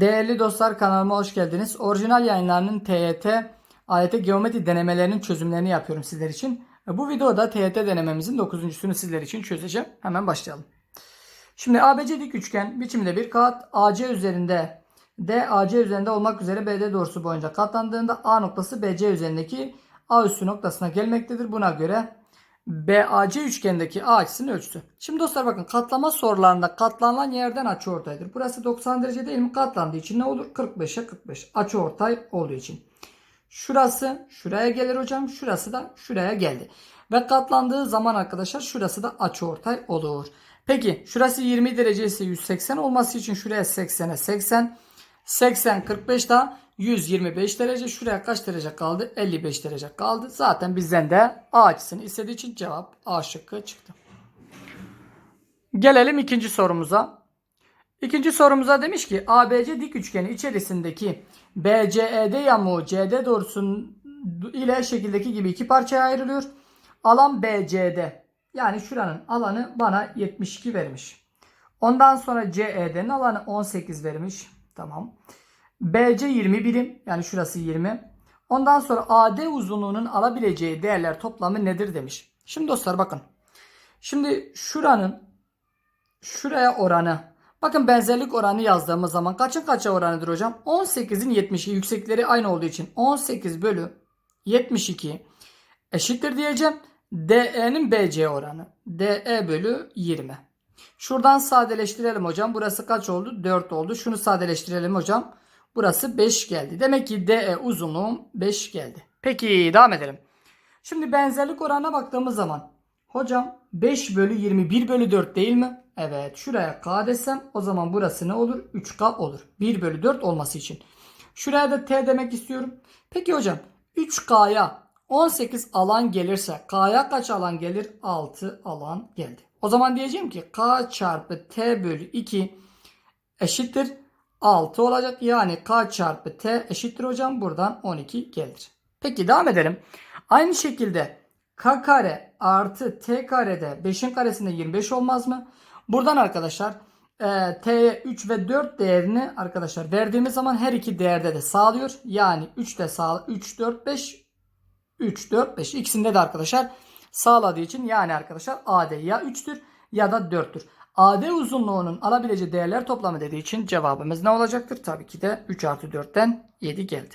Değerli dostlar kanalıma hoş geldiniz. Orijinal yayınlarının TYT, AYT geometri denemelerinin çözümlerini yapıyorum sizler için. Bu videoda TYT denememizin 9.sunu sizler için çözeceğim. Hemen başlayalım. Şimdi ABC dik üçgen biçimde bir kağıt AC üzerinde D üzerinde olmak üzere BD doğrusu boyunca katlandığında A noktası BC üzerindeki A üssü noktasına gelmektedir. Buna göre BAC üçgendeki A açısının ölçüsü. Şimdi dostlar bakın katlama sorularında katlanan yerden açı ortaydır. Burası 90 derece değil mi? Katlandığı için ne olur? 45'e 45. Açı ortay olduğu için. Şurası şuraya gelir hocam. Şurası da şuraya geldi. Ve katlandığı zaman arkadaşlar şurası da açı ortay olur. Peki şurası 20 derece ise 180 olması için şuraya 80'e 80. 80 45 daha 125 derece. Şuraya kaç derece kaldı? 55 derece kaldı. Zaten bizden de A açısını istediği için cevap A şıkkı çıktı. Gelelim ikinci sorumuza. İkinci sorumuza demiş ki ABC dik üçgeni içerisindeki BCED yamuğu CD doğrusunun ile şekildeki gibi iki parçaya ayrılıyor. Alan BCD. Yani şuranın alanı bana 72 vermiş. Ondan sonra CED'nin alanı 18 vermiş. Tamam. BC 20 birim. Yani şurası 20. Ondan sonra AD uzunluğunun alabileceği değerler toplamı nedir demiş. Şimdi dostlar bakın. Şimdi şuranın şuraya oranı. Bakın benzerlik oranı yazdığımız zaman kaçın kaça oranıdır hocam? 18'in 72 yüksekleri aynı olduğu için 18 bölü 72 eşittir diyeceğim. DE'nin BC oranı. DE bölü 20. Şuradan sadeleştirelim hocam. Burası kaç oldu? 4 oldu. Şunu sadeleştirelim hocam. Burası 5 geldi. Demek ki DE uzunluğum 5 geldi. Peki devam edelim. Şimdi benzerlik oranına baktığımız zaman hocam 5 bölü 21 bölü 4 değil mi? Evet şuraya K desem o zaman burası ne olur? 3K olur. 1 bölü 4 olması için. Şuraya da T demek istiyorum. Peki hocam 3K'ya 18 alan gelirse K'ya kaç alan gelir? 6 alan geldi. O zaman diyeceğim ki K çarpı T bölü 2 eşittir 6 olacak. Yani K çarpı T eşittir hocam. Buradan 12 gelir. Peki devam edelim. Aynı şekilde K kare artı T karede 5'in karesinde 25 olmaz mı? Buradan arkadaşlar e, T'ye 3 ve 4 değerini arkadaşlar verdiğimiz zaman her iki değerde de sağlıyor. Yani 3 de sağ 3 4 5 3 4 5 ikisinde de arkadaşlar sağladığı için yani arkadaşlar AD ya 3'tür ya da 4'tür. AD uzunluğunun alabileceği değerler toplamı dediği için cevabımız ne olacaktır? Tabii ki de 3 artı 4'ten 7 geldi.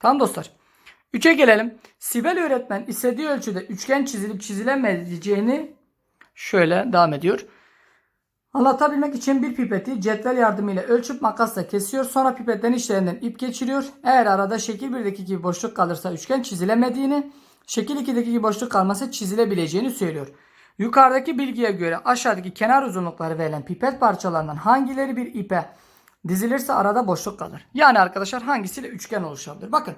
Tamam dostlar. 3'e gelelim. Sibel öğretmen istediği ölçüde üçgen çizilip çizilemeyeceğini şöyle devam ediyor. Anlatabilmek için bir pipeti cetvel yardımıyla ölçüp makasla kesiyor. Sonra pipetlerin içlerinden ip geçiriyor. Eğer arada şekil 1'deki gibi boşluk kalırsa üçgen çizilemediğini, şekil 2'deki gibi boşluk kalmasa çizilebileceğini söylüyor. Yukarıdaki bilgiye göre aşağıdaki kenar uzunlukları verilen pipet parçalarından hangileri bir ipe dizilirse arada boşluk kalır. Yani arkadaşlar hangisiyle üçgen oluşabilir? Bakın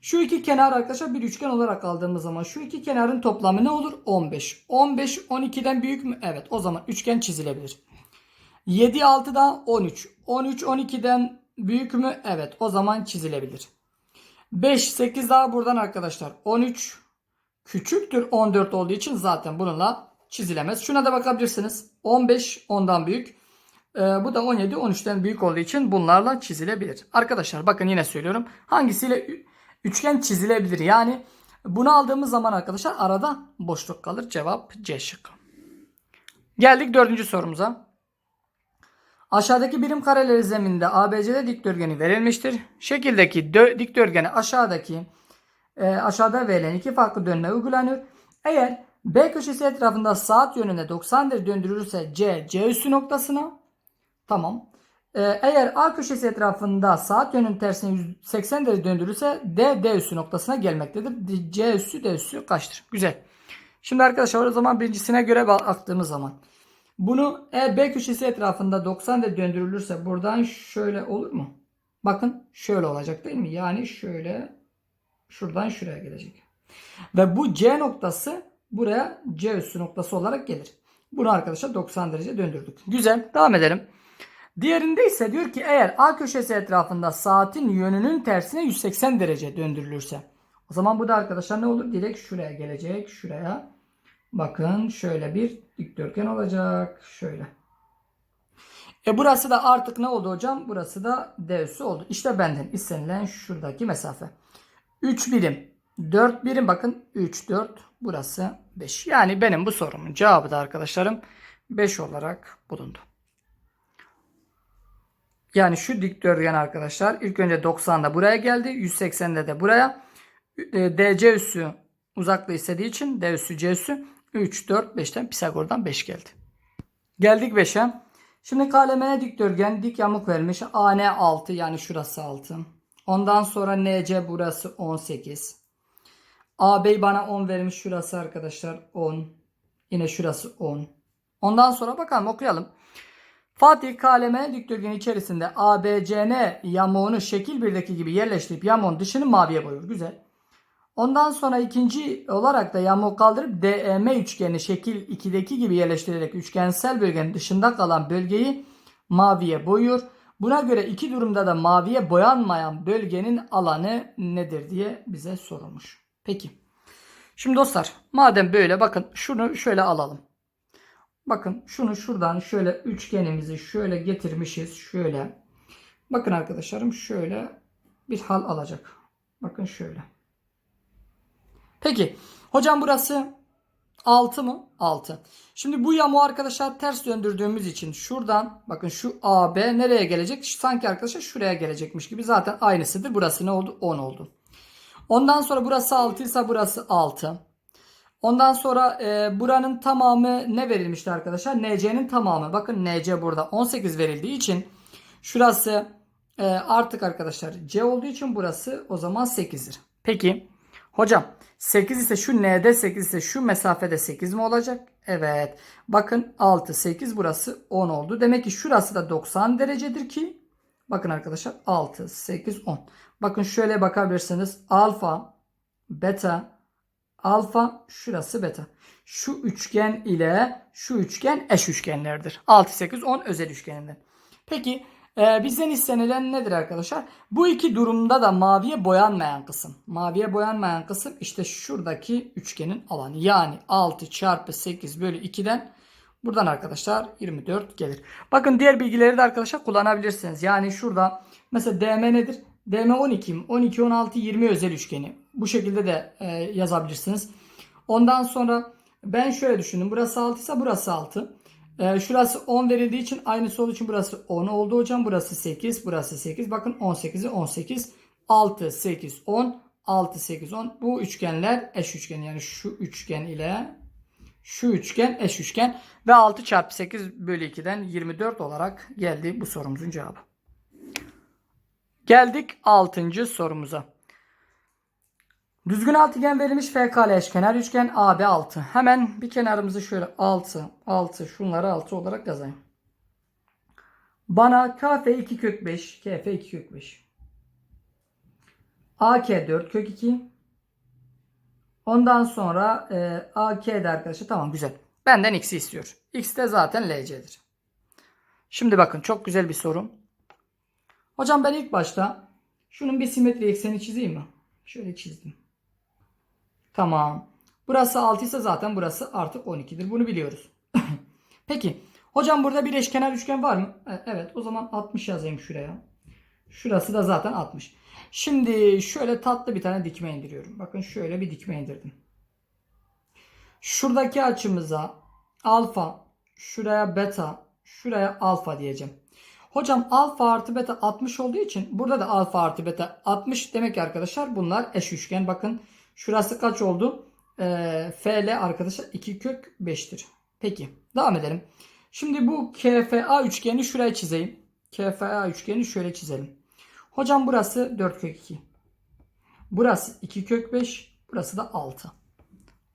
şu iki kenar arkadaşlar bir üçgen olarak aldığımız zaman şu iki kenarın toplamı ne olur? 15. 15 12'den büyük mü? Evet o zaman üçgen çizilebilir. 7 6 da 13. 13 12'den büyük mü? Evet o zaman çizilebilir. 5 8 daha buradan arkadaşlar 13 küçüktür 14 olduğu için zaten bununla çizilemez. Şuna da bakabilirsiniz. 15 ondan büyük. Ee, bu da 17 13'ten büyük olduğu için bunlarla çizilebilir. Arkadaşlar bakın yine söylüyorum. Hangisiyle üçgen çizilebilir? Yani bunu aldığımız zaman arkadaşlar arada boşluk kalır. Cevap C şıkkı. Geldik dördüncü sorumuza. Aşağıdaki birim kareleri zeminde ABC'de dikdörtgeni verilmiştir. Şekildeki dö- dikdörtgeni aşağıdaki e, aşağıda verilen iki farklı dönme uygulanıyor. Eğer B köşesi etrafında saat yönünde 90 derece döndürülürse C, C üssü noktasına tamam. E, eğer A köşesi etrafında saat yönünün tersine 180 derece döndürülürse D, D üssü noktasına gelmektedir. C üssü, D üssü kaçtır? Güzel. Şimdi arkadaşlar o zaman birincisine göre baktığımız zaman bunu eğer B köşesi etrafında 90 derece döndürülürse buradan şöyle olur mu? Bakın şöyle olacak değil mi? Yani şöyle şuradan şuraya gelecek. Ve bu C noktası buraya C üssü noktası olarak gelir. Bunu arkadaşlar 90 derece döndürdük. Güzel. Devam edelim. Diğerinde ise diyor ki eğer A köşesi etrafında saatin yönünün tersine 180 derece döndürülürse. O zaman bu da arkadaşlar ne olur? Direkt şuraya gelecek. Şuraya. Bakın şöyle bir dikdörtgen olacak. Şöyle. E burası da artık ne oldu hocam? Burası da D üssü oldu. İşte benden istenilen şuradaki mesafe. 3 birim. 4 birim bakın 3 4 burası 5. Yani benim bu sorumun cevabı da arkadaşlarım 5 olarak bulundu. Yani şu dikdörtgen arkadaşlar ilk önce 90'da buraya geldi. 180'de de buraya. E, DC üssü uzaklığı istediği için D üssü C üssü 3 4 5'ten Pisagor'dan 5 geldi. Geldik 5'e. Şimdi KLM'ye dikdörtgen dik yamuk vermiş. AN 6 yani şurası 6. Ondan sonra NC burası 18. AB bana 10 vermiş şurası arkadaşlar 10. Yine şurası 10. Ondan sonra bakalım okuyalım. Fatih KLM dikdörtgen içerisinde ABCN yamuğunu şekil 1'deki gibi yerleştirip yamuğun dışını maviye boyuyor. Güzel. Ondan sonra ikinci olarak da yamuğu kaldırıp DEM üçgeni şekil 2'deki gibi yerleştirerek üçgensel bölgenin dışında kalan bölgeyi maviye boyuyor. Buna göre iki durumda da maviye boyanmayan bölgenin alanı nedir diye bize sorulmuş. Peki. Şimdi dostlar madem böyle bakın şunu şöyle alalım. Bakın şunu şuradan şöyle üçgenimizi şöyle getirmişiz. Şöyle. Bakın arkadaşlarım şöyle bir hal alacak. Bakın şöyle. Peki. Hocam burası 6 mı? 6. Şimdi bu yamuğu arkadaşlar ters döndürdüğümüz için şuradan bakın şu AB nereye gelecek? Sanki arkadaşlar şuraya gelecekmiş gibi zaten aynısıdır. Burası ne oldu? 10 oldu. Ondan sonra burası 6 ise burası 6. Ondan sonra e, buranın tamamı ne verilmişti arkadaşlar? NC'nin tamamı. Bakın NC burada 18 verildiği için şurası e, artık arkadaşlar C olduğu için burası o zaman 8'dir. Peki hocam 8 ise şu N'de 8 ise şu mesafede 8 mi olacak? Evet. Bakın 6 8 burası 10 oldu. Demek ki şurası da 90 derecedir ki bakın arkadaşlar 6 8 10. Bakın şöyle bakabilirsiniz. Alfa, beta, alfa şurası beta. Şu üçgen ile şu üçgen eş üçgenlerdir. 6 8 10 özel üçgeninden. Peki e, bizden istenilen nedir arkadaşlar? Bu iki durumda da maviye boyanmayan kısım. Maviye boyanmayan kısım işte şuradaki üçgenin alanı. Yani 6 çarpı 8 bölü 2'den buradan arkadaşlar 24 gelir. Bakın diğer bilgileri de arkadaşlar kullanabilirsiniz. Yani şurada mesela DM nedir? DM 12, 12, 16, 20 özel üçgeni. Bu şekilde de e, yazabilirsiniz. Ondan sonra ben şöyle düşündüm. Burası 6 ise burası 6. E, şurası 10 verildiği için aynısı olduğu için burası 10 oldu hocam. Burası 8, burası 8. Bakın 18'i 18. 6, 8, 10. 6, 8, 10. Bu üçgenler eş üçgen. Yani şu üçgen ile şu üçgen eş üçgen. Ve 6 çarpı 8 bölü 2'den 24 olarak geldi bu sorumuzun cevabı. Geldik 6. sorumuza. Düzgün altıgen verilmiş FKL eşkenar üçgen AB 6. Hemen bir kenarımızı şöyle 6, 6, şunları 6 olarak yazayım. Bana KF 2 kök 5, KF 2 kök 5. AK 4 kök 2. Ondan sonra e, AK'de arkadaşlar tamam güzel. Benden x'i istiyor. X de zaten LC'dir. Şimdi bakın çok güzel bir soru. Hocam ben ilk başta şunun bir simetri ekseni çizeyim mi? Şöyle çizdim. Tamam. Burası 6 ise zaten burası artık 12'dir. Bunu biliyoruz. Peki. Hocam burada bir eşkenar üçgen var mı? E, Evet. O zaman 60 yazayım şuraya. Şurası da zaten 60. Şimdi şöyle tatlı bir tane dikme indiriyorum. Bakın şöyle bir dikme indirdim. Şuradaki açımıza alfa, şuraya beta, şuraya alfa diyeceğim. Hocam alfa artı beta 60 olduğu için burada da alfa artı beta 60 demek ki arkadaşlar bunlar eş üçgen. Bakın şurası kaç oldu? Ee, FL arkadaşlar 2 kök 5'tir. Peki devam edelim. Şimdi bu KFA üçgeni şuraya çizeyim. KFA üçgeni şöyle çizelim. Hocam burası 4 kök 2. Burası 2 kök 5. Burası da 6.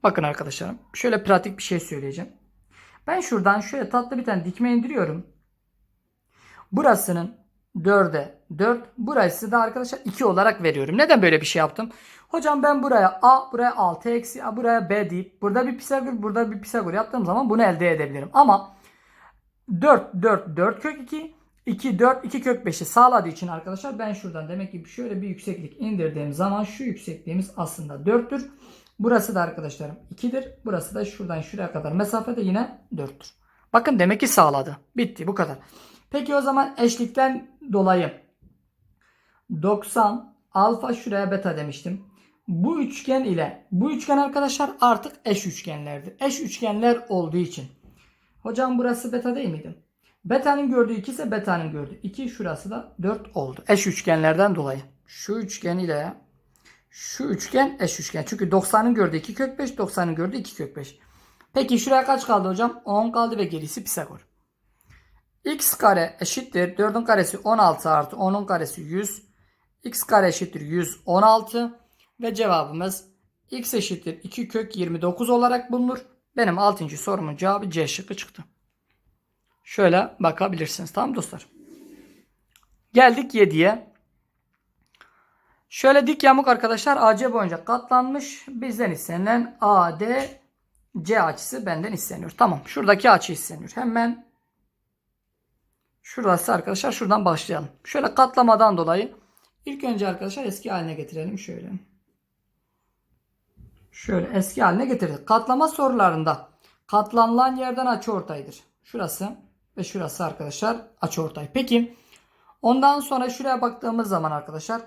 Bakın arkadaşlarım şöyle pratik bir şey söyleyeceğim. Ben şuradan şöyle tatlı bir tane dikme indiriyorum. Burasının 4'e 4. Burası da arkadaşlar 2 olarak veriyorum. Neden böyle bir şey yaptım? Hocam ben buraya A, buraya 6 eksi A, buraya B deyip burada bir Pisagor, burada bir Pisagor yaptığım zaman bunu elde edebilirim. Ama 4, 4, 4 kök 2, 2, 4, 2 kök 5'i sağladığı için arkadaşlar ben şuradan demek ki şöyle bir yükseklik indirdiğim zaman şu yüksekliğimiz aslında 4'tür. Burası da arkadaşlarım 2'dir. Burası da şuradan şuraya kadar mesafede yine 4'tür. Bakın demek ki sağladı. Bitti bu kadar. Peki o zaman eşlikten dolayı 90 alfa şuraya beta demiştim. Bu üçgen ile bu üçgen arkadaşlar artık eş üçgenlerdir. Eş üçgenler olduğu için. Hocam burası beta değil miydi? Beta'nın gördüğü 2 ise beta'nın gördüğü 2 şurası da 4 oldu. Eş üçgenlerden dolayı. Şu üçgen ile şu üçgen eş üçgen. Çünkü 90'ın gördüğü 2 kök 5, 90'ın gördüğü 2 kök 5. Peki şuraya kaç kaldı hocam? 10 kaldı ve gerisi Pisagor. X kare eşittir. 4'ün karesi 16 artı 10'un karesi 100. x kare eşittir 116. Ve cevabımız x eşittir 2 kök 29 olarak bulunur. Benim 6. sorumun cevabı C şıkkı çıktı. Şöyle bakabilirsiniz. Tamam dostlar. Geldik 7'ye. Şöyle dik yamuk arkadaşlar AC boyunca katlanmış. Bizden istenilen AD C açısı benden isteniyor. Tamam. Şuradaki açı isteniyor. Hemen şurası arkadaşlar şuradan başlayalım. Şöyle katlamadan dolayı ilk önce arkadaşlar eski haline getirelim. Şöyle. Şöyle eski haline getirdik. Katlama sorularında katlanılan yerden açı ortaydır. Şurası ve şurası arkadaşlar açı ortay. Peki ondan sonra şuraya baktığımız zaman arkadaşlar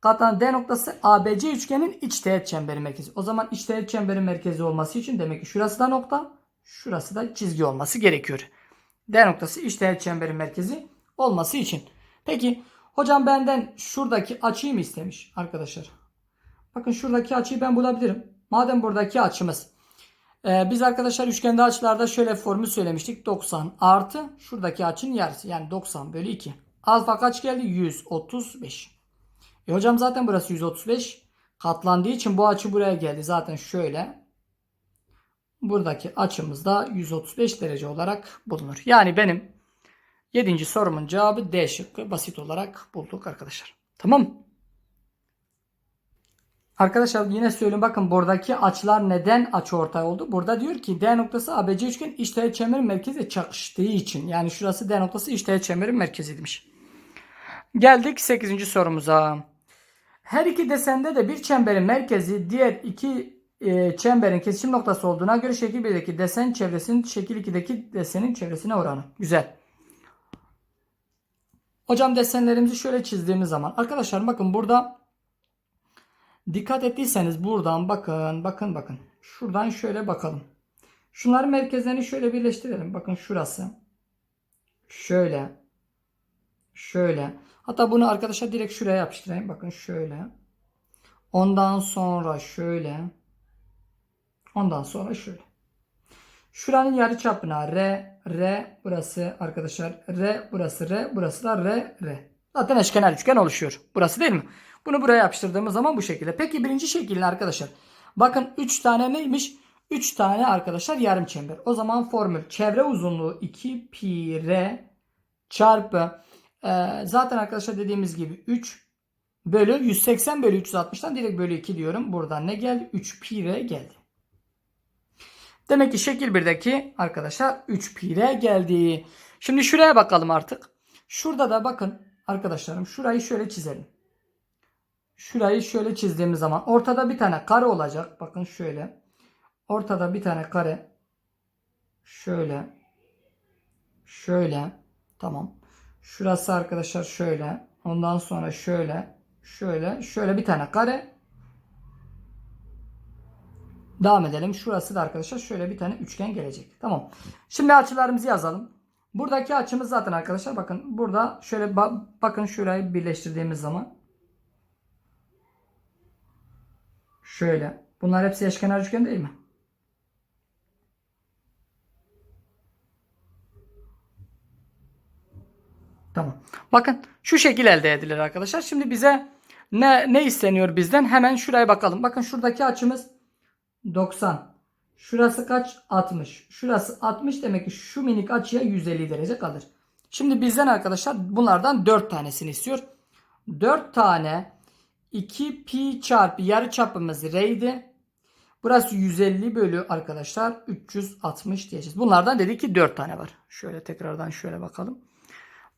katlanan D noktası ABC üçgenin iç teğet çemberi merkezi. O zaman iç teğet çemberi merkezi olması için demek ki şurası da nokta, şurası da çizgi olması gerekiyor. D noktası iç teğet çemberi merkezi olması için. Peki hocam benden şuradaki açıyı mı istemiş arkadaşlar? Bakın şuradaki açıyı ben bulabilirim. Madem buradaki açımız. Ee, biz arkadaşlar üçgende açılarda şöyle formül söylemiştik. 90 artı şuradaki açının yarısı. Yani 90 bölü 2. Alfa kaç geldi? 135. E hocam zaten burası 135. Katlandığı için bu açı buraya geldi. Zaten şöyle. Buradaki açımız da 135 derece olarak bulunur. Yani benim 7. sorumun cevabı D şıkkı basit olarak bulduk arkadaşlar. Tamam? Arkadaşlar yine söyleyeyim bakın buradaki açılar neden açı ortay oldu? Burada diyor ki D noktası ABC üçgen iç teğet çemberin merkeziyle çakıştığı için. Yani şurası D noktası iç teğet çemberin merkeziymiş. Geldik 8. sorumuza. Her iki desende de bir çemberin merkezi diğer iki e, çemberin kesişim noktası olduğuna göre şekil 1'deki desen çevresinin şekil 2'deki desenin çevresine oranı. Güzel. Hocam desenlerimizi şöyle çizdiğimiz zaman arkadaşlar bakın burada Dikkat ettiyseniz buradan bakın, bakın, bakın. Şuradan şöyle bakalım. Şunların merkezlerini şöyle birleştirelim. Bakın şurası. Şöyle. Şöyle. Hatta bunu arkadaşlar direkt şuraya yapıştırayım. Bakın şöyle. Ondan sonra şöyle. Ondan sonra şöyle. Şuranın yarı çapına R, R burası arkadaşlar. R burası R, burası da R, R. Zaten eşkenar üçgen oluşuyor. Burası değil mi? Bunu buraya yapıştırdığımız zaman bu şekilde. Peki birinci şekilde arkadaşlar. Bakın 3 tane neymiş? 3 tane arkadaşlar yarım çember. O zaman formül çevre uzunluğu 2 pi r çarpı e, zaten arkadaşlar dediğimiz gibi 3 bölü 180 bölü 360'tan direkt bölü 2 diyorum. Buradan ne geldi? 3 pi r geldi. Demek ki şekil 1'deki arkadaşlar 3 pi r geldi. Şimdi şuraya bakalım artık. Şurada da bakın arkadaşlarım şurayı şöyle çizelim. Şurayı şöyle çizdiğimiz zaman ortada bir tane kare olacak. Bakın şöyle. Ortada bir tane kare. Şöyle. Şöyle. Tamam. Şurası arkadaşlar şöyle. Ondan sonra şöyle. Şöyle. Şöyle bir tane kare. Devam edelim. Şurası da arkadaşlar şöyle bir tane üçgen gelecek. Tamam. Şimdi açılarımızı yazalım. Buradaki açımız zaten arkadaşlar bakın burada şöyle bakın şurayı birleştirdiğimiz zaman Şöyle. Bunlar hepsi eşkenar üçgen değil mi? Tamam. Bakın şu şekil elde edilir arkadaşlar. Şimdi bize ne, ne isteniyor bizden? Hemen şuraya bakalım. Bakın şuradaki açımız 90. Şurası kaç? 60. Şurası 60 demek ki şu minik açıya 150 derece kalır. Şimdi bizden arkadaşlar bunlardan 4 tanesini istiyor. 4 tane 2 pi çarpı yarı çapımız r'ydi. Burası 150 bölü arkadaşlar 360 diyeceğiz. Bunlardan dedik ki 4 tane var. Şöyle tekrardan şöyle bakalım.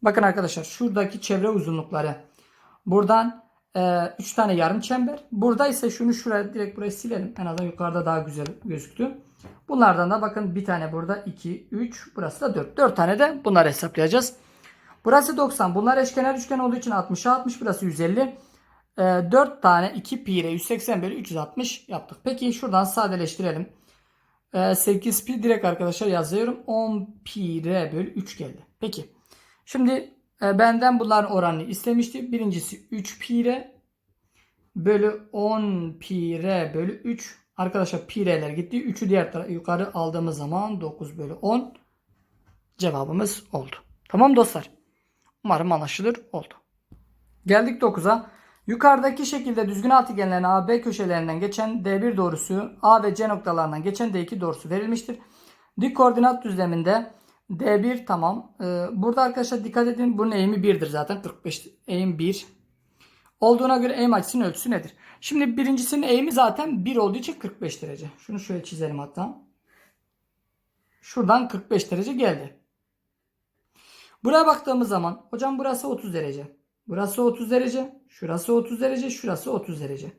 Bakın arkadaşlar şuradaki çevre uzunlukları. Buradan 3 e, tane yarım çember. Burada ise şunu şuraya direkt buraya silelim. En azından yukarıda daha güzel gözüktü. Bunlardan da bakın bir tane burada 2, 3 burası da 4. 4 tane de bunları hesaplayacağız. Burası 90. Bunlar eşkenar üçgen olduğu için 60'a 60. Burası 150. Ee, 4 tane 2 pi ile 180 bölü 360 yaptık. Peki şuradan sadeleştirelim. Ee, 8 pi direkt arkadaşlar yazıyorum. 10 pi r bölü 3 geldi. Peki. Şimdi benden bunların oranını istemişti. Birincisi 3 pi r bölü 10 pi r bölü 3. Arkadaşlar pi r'ler gitti. 3'ü diğer tarafa yukarı aldığımız zaman 9 bölü 10 cevabımız oldu. Tamam dostlar. Umarım anlaşılır oldu. Geldik 9'a. Yukarıdaki şekilde düzgün altıgenlerin AB köşelerinden geçen D1 doğrusu A ve C noktalarından geçen D2 doğrusu verilmiştir. Dik koordinat düzleminde D1 tamam. Ee, burada arkadaşlar dikkat edin bunun eğimi 1'dir zaten. 45 eğim 1. Olduğuna göre eğim açısının ölçüsü nedir? Şimdi birincisinin eğimi zaten 1 olduğu için 45 derece. Şunu şöyle çizelim hatta. Şuradan 45 derece geldi. Buraya baktığımız zaman hocam burası 30 derece. Burası 30 derece. Şurası 30 derece. Şurası 30 derece.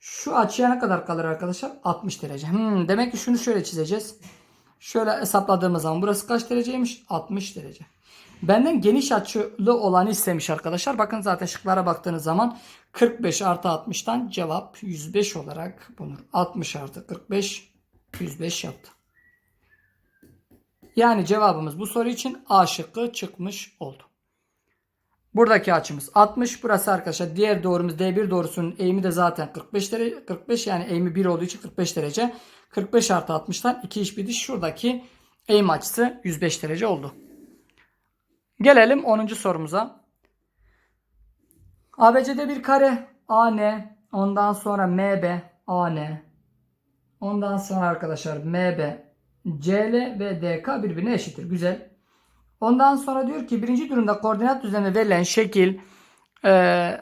Şu açıya ne kadar kalır arkadaşlar? 60 derece. Hmm, demek ki şunu şöyle çizeceğiz. Şöyle hesapladığımız zaman burası kaç dereceymiş? 60 derece. Benden geniş açılı olanı istemiş arkadaşlar. Bakın zaten şıklara baktığınız zaman 45 artı 60'tan cevap 105 olarak bulunur. 60 artı 45 105 yaptı. Yani cevabımız bu soru için A şıkkı çıkmış oldu. Buradaki açımız 60. Burası arkadaşlar diğer doğrumuz D1 doğrusunun eğimi de zaten 45 derece. 45 yani eğimi 1 olduğu için 45 derece. 45 artı 60'tan 2 iş bir diş. Şuradaki eğim açısı 105 derece oldu. Gelelim 10. sorumuza. ABC'de bir kare AN ondan sonra MB AN ondan sonra arkadaşlar MB CL ve DK birbirine eşittir. Güzel. Ondan sonra diyor ki birinci durumda koordinat düzleminde verilen şekil e,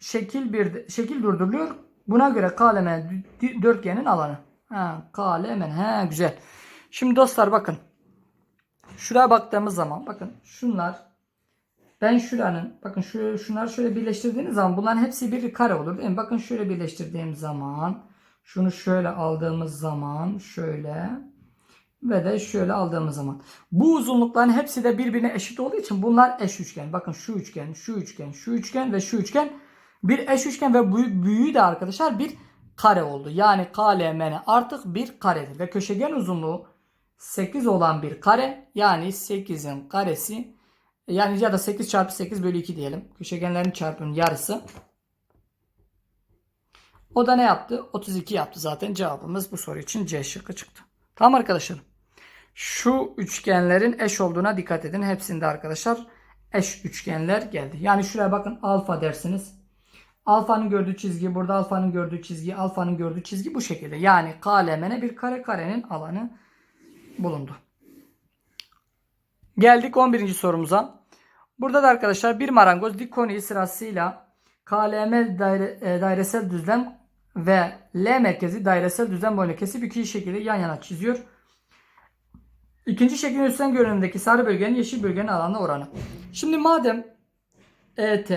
şekil bir şekil durduruluyor. Buna göre KLM dörtgenin alanı. Ha, KLM. Ha, güzel. Şimdi dostlar bakın. Şuraya baktığımız zaman bakın şunlar ben şuranın bakın şu şunları şöyle birleştirdiğiniz zaman bunların hepsi bir kare olur değil mi? Bakın şöyle birleştirdiğim zaman şunu şöyle aldığımız zaman şöyle ve de şöyle aldığımız zaman. Bu uzunlukların hepsi de birbirine eşit olduğu için bunlar eş üçgen. Bakın şu üçgen, şu üçgen, şu üçgen ve şu üçgen bir eş üçgen ve büyü- büyüğü de arkadaşlar bir kare oldu. Yani KLMN artık bir karedir ve köşegen uzunluğu 8 olan bir kare yani 8'in karesi yani ya da 8 çarpı 8 bölü 2 diyelim. Köşegenlerin çarpımının yarısı. O da ne yaptı? 32 yaptı zaten. Cevabımız bu soru için C şıkkı çıktı. Tamam arkadaşlar. Şu üçgenlerin eş olduğuna dikkat edin. Hepsinde arkadaşlar eş üçgenler geldi. Yani şuraya bakın alfa dersiniz. Alfanın gördüğü çizgi burada alfanın gördüğü çizgi alfanın gördüğü çizgi bu şekilde. Yani KLM'ne bir kare karenin alanı bulundu. Geldik 11. sorumuza. Burada da arkadaşlar bir marangoz dik konuyu sırasıyla KLM daire, e, dairesel düzlem ve L merkezi dairesel düzlem boyunca kesip iki şekilde yan yana çiziyor. İkinci şeklin üstten görünümdeki sarı bölgenin yeşil bölgenin alanına oranı. Şimdi madem ET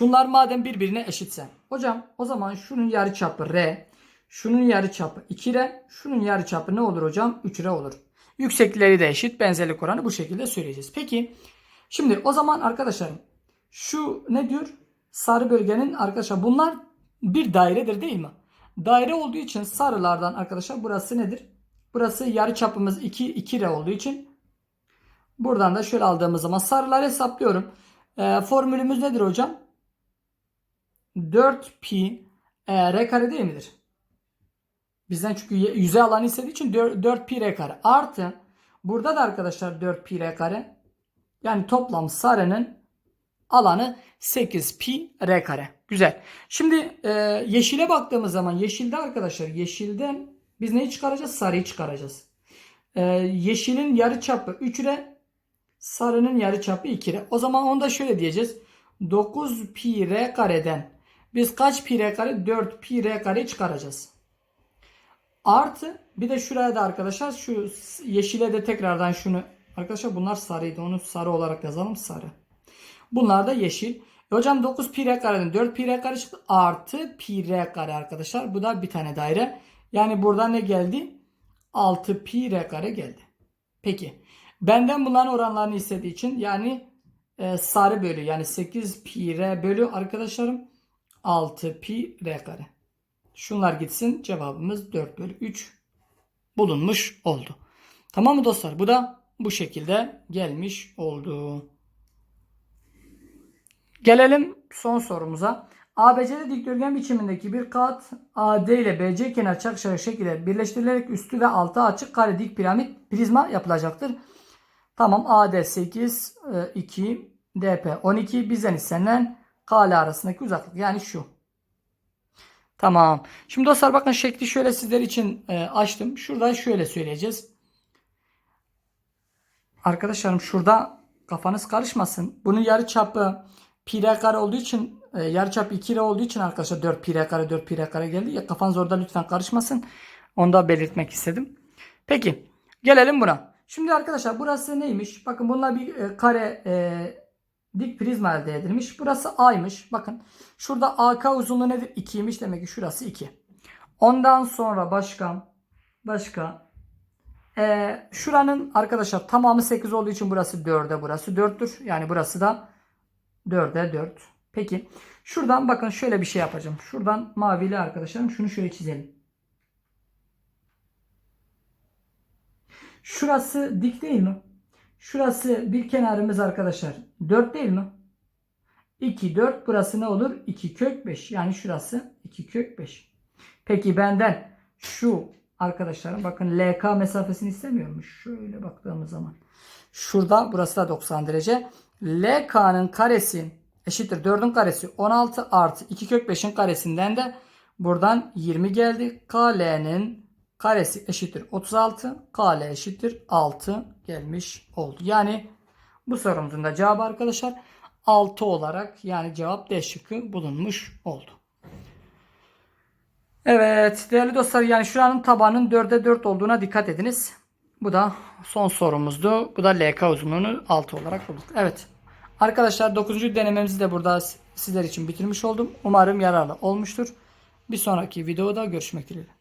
şunlar madem birbirine eşitse hocam o zaman şunun yarıçapı R şunun yarıçapı 2R şunun yarıçapı ne olur hocam 3R olur. Yükseklikleri de eşit benzerlik oranı bu şekilde söyleyeceğiz. Peki şimdi o zaman arkadaşlarım şu ne diyor? Sarı bölgenin arkadaşlar bunlar bir dairedir değil mi? Daire olduğu için sarılardan arkadaşlar burası nedir? Burası yarı çapımız 2 2 r olduğu için buradan da şöyle aldığımız zaman sarıları hesaplıyorum. Ee, formülümüz nedir hocam? 4 pi e, r kare değil midir? Bizden çünkü yüzey alanı istediği için 4, 4 pi r kare artı burada da arkadaşlar 4 pi r kare yani toplam sarının alanı 8 pi r kare. Güzel. Şimdi e, yeşile baktığımız zaman yeşilde arkadaşlar yeşilden biz neyi çıkaracağız? Sarıyı çıkaracağız. E, yeşilin yarı çapı 3 r sarının yarı çapı 2 r. O zaman onu da şöyle diyeceğiz. 9 pi r kareden biz kaç pi r kare? 4 pi r kareyi çıkaracağız. Artı bir de şuraya da arkadaşlar şu yeşile de tekrardan şunu arkadaşlar bunlar sarıydı. Onu sarı olarak yazalım. Sarı. Bunlar da yeşil. E hocam 9 pi r kareden 4 pi r kare çıktı. Artı pi r kare arkadaşlar. Bu da bir tane daire. Yani burada ne geldi? 6 pi r kare geldi. Peki. Benden bunların oranlarını istediği için yani e, sarı bölü yani 8 pi r bölü arkadaşlarım 6 pi r kare. Şunlar gitsin cevabımız 4 bölü 3 bulunmuş oldu. Tamam mı dostlar? Bu da bu şekilde gelmiş oldu. Gelelim son sorumuza. ABC'de dikdörtgen biçimindeki bir kat AD ile BC kenar çakışarak şekilde birleştirilerek üstü ve altı açık kare dik piramit prizma yapılacaktır. Tamam AD 8, 2, DP 12 bizden istenilen KL arasındaki uzaklık yani şu. Tamam. Şimdi dostlar bakın şekli şöyle sizler için e, açtım. Şurada şöyle söyleyeceğiz. Arkadaşlarım şurada kafanız karışmasın. Bunun yarı çapı pi r kare olduğu için e, yarı çap 2 r olduğu için arkadaşlar 4 pi r kare 4 pi r kare geldi. Ya kafanız orada lütfen karışmasın. Onu da belirtmek istedim. Peki gelelim buna. Şimdi arkadaşlar burası neymiş? Bakın bununla bir e, kare e, dik prizma elde edilmiş. Burası A'ymış. Bakın şurada AK uzunluğu nedir? 2'ymiş. Demek ki şurası 2. Ondan sonra başka başka ee, şuranın arkadaşlar tamamı 8 olduğu için burası 4'e burası 4'tür. Yani burası da 4'e 4. Peki şuradan bakın şöyle bir şey yapacağım. Şuradan mavili arkadaşlarım şunu şöyle çizelim. Şurası dik değil mi? Şurası bir kenarımız arkadaşlar 4 değil mi? 2 4 burası ne olur? 2 kök 5. Yani şurası 2 kök 5. Peki benden şu arkadaşlarım bakın LK mesafesini istemiyormuş. Şöyle baktığımız zaman. Şurada burası da 90 derece. LK'nın karesi eşittir 4'ün karesi 16 artı 2 kök 5'in karesinden de buradan 20 geldi. KL'nin karesi eşittir 36. KL eşittir 6 gelmiş oldu. Yani bu sorumuzun da cevabı arkadaşlar 6 olarak yani cevap D şıkkı bulunmuş oldu. Evet değerli dostlar yani şuranın tabanın 4'e 4 olduğuna dikkat ediniz. Bu da son sorumuzdu. Bu da LK uzunluğunu 6 olarak bulduk. Evet. Arkadaşlar 9. denememizi de burada sizler için bitirmiş oldum. Umarım yararlı olmuştur. Bir sonraki videoda görüşmek dileğiyle.